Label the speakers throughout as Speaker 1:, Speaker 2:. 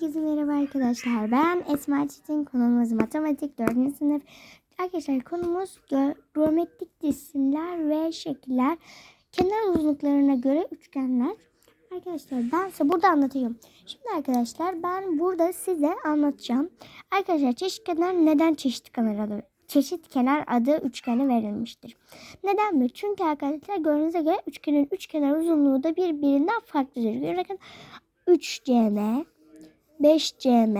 Speaker 1: Herkese merhaba arkadaşlar. Ben Esma Çetin. Konumuz matematik 4. sınıf. Arkadaşlar konumuz geometrik cisimler ve şekiller. Kenar uzunluklarına göre üçgenler. Arkadaşlar ben size burada anlatıyorum. Şimdi arkadaşlar ben burada size anlatacağım. Arkadaşlar çeşit kenar neden çeşit kenar adı çeşit kenar adı üçgene verilmiştir. Neden mi? Çünkü arkadaşlar gördüğünüze göre üçgenin üç kenar uzunluğu da birbirinden farklıdır. Bakın 3 cm, 5 cm,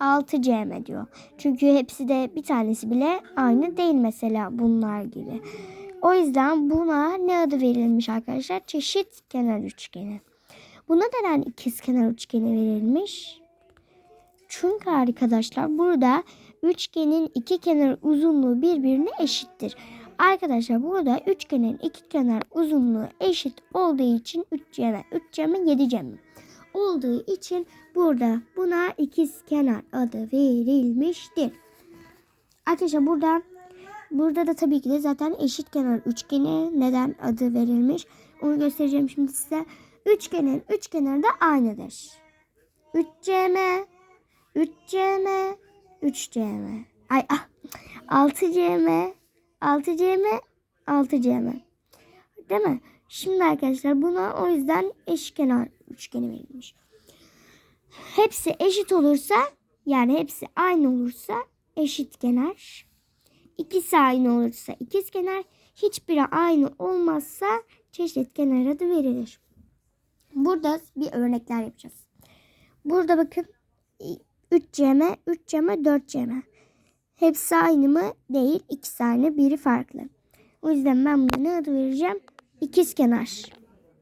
Speaker 1: 6 cm diyor. Çünkü hepsi de bir tanesi bile aynı değil mesela bunlar gibi. O yüzden buna ne adı verilmiş arkadaşlar? Çeşit kenar üçgeni. Buna neden ikiz kenar üçgeni verilmiş? Çünkü arkadaşlar burada üçgenin iki kenar uzunluğu birbirine eşittir. Arkadaşlar burada üçgenin iki kenar uzunluğu eşit olduğu için 3 cm, 3 cm, 7 cm olduğu için burada buna ikiz kenar adı verilmiştir. Arkadaşlar burada burada da tabii ki de zaten eşit kenar üçgeni neden adı verilmiş onu göstereceğim şimdi size. Üçgenin üç kenarı da aynıdır. 3 cm, 3 cm, 3 cm. Ay ah, 6 cm, 6 cm, 6 cm. Değil mi? Şimdi arkadaşlar buna o yüzden eşkenar üçgeni verilmiş. Hepsi eşit olursa yani hepsi aynı olursa eşit kenar. İkisi aynı olursa ikiz kenar. Hiçbiri aynı olmazsa çeşit kenar adı verilir. Burada bir örnekler yapacağız. Burada bakın 3 cm, 3 cm, 4 cm. Hepsi aynı mı? Değil. İkisi aynı, biri farklı. O yüzden ben buna ne adı vereceğim? İkiz kenar.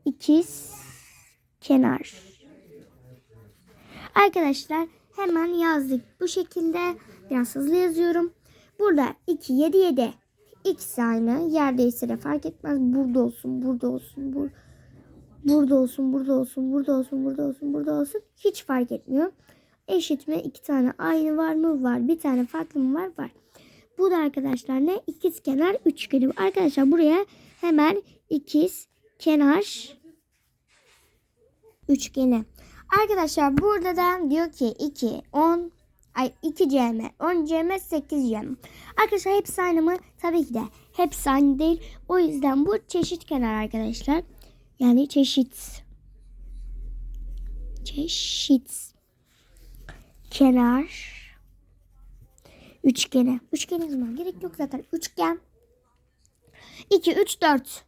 Speaker 1: İkiz kenar. Arkadaşlar hemen yazdık. Bu şekilde biraz hızlı yazıyorum. Burada 2, 7, 7. İkisi aynı. Yerdeyse de fark etmez. Burada olsun, burada olsun, bur burada olsun, burada olsun, burada olsun, burada olsun, burada olsun. Hiç fark etmiyor. Eşit mi? İki tane aynı var mı? Var. Bir tane farklı mı var? Var. Bu da arkadaşlar ne? İkiz kenar üçgeni. Arkadaşlar buraya hemen ikiz kenar üçgeni. Arkadaşlar burada da diyor ki 2, 10, ay 2 cm, 10 cm, 8 cm. Arkadaşlar hepsi aynı mı? Tabii ki de. Hepsi aynı değil. O yüzden bu çeşit kenar arkadaşlar. Yani çeşit. Çeşit. Kenar. Üçgeni. Üçgen yazmam gerek yok zaten. Üçgen. 2, 3, 4.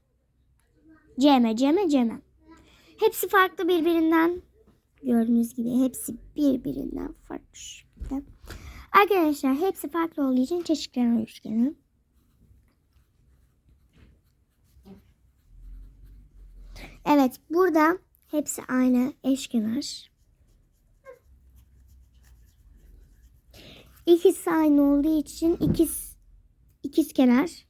Speaker 1: Cm, cm, cm. Hepsi farklı birbirinden. Gördüğünüz gibi hepsi birbirinden farklı. şekilde. Arkadaşlar hepsi farklı olduğu için çeşitli üçgeni. Evet burada hepsi aynı eşkenar. İkisi aynı olduğu için ikiz ikiz kenar.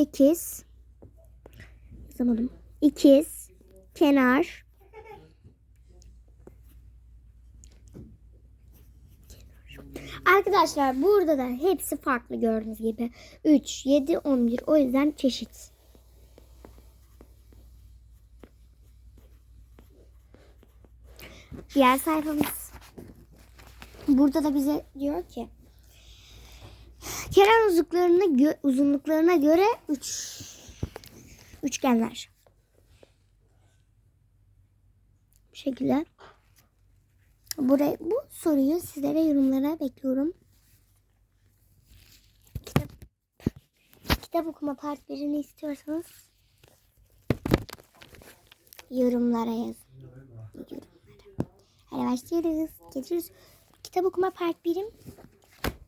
Speaker 1: İkiz yazamadım. İkiz kenar Arkadaşlar burada da hepsi farklı gördüğünüz gibi. 3, 7, 11 o yüzden çeşit. Diğer sayfamız. Burada da bize diyor ki kenar uzunluklarına, gö uzunluklarına göre 3 üçgenler. Bu şekilde. Buraya, bu soruyu sizlere yorumlara bekliyorum. Kitap, kitap okuma partilerini istiyorsanız yorumlara yazın. Yorumlara. Hadi başlıyoruz. Geçiyoruz. Kitap okuma part birim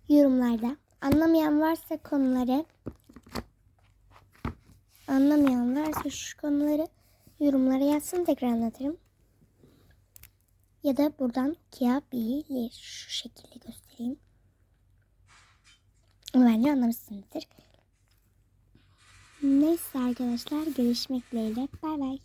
Speaker 1: yorumlarda. Anlamayan varsa konuları anlamayan varsa şu konuları yorumlara yazsın tekrar anlatırım. Ya da buradan okuyabilir. Şu şekilde göstereyim. Bence anlamışsınızdır. Neyse arkadaşlar görüşmek dileğiyle. Bay bay.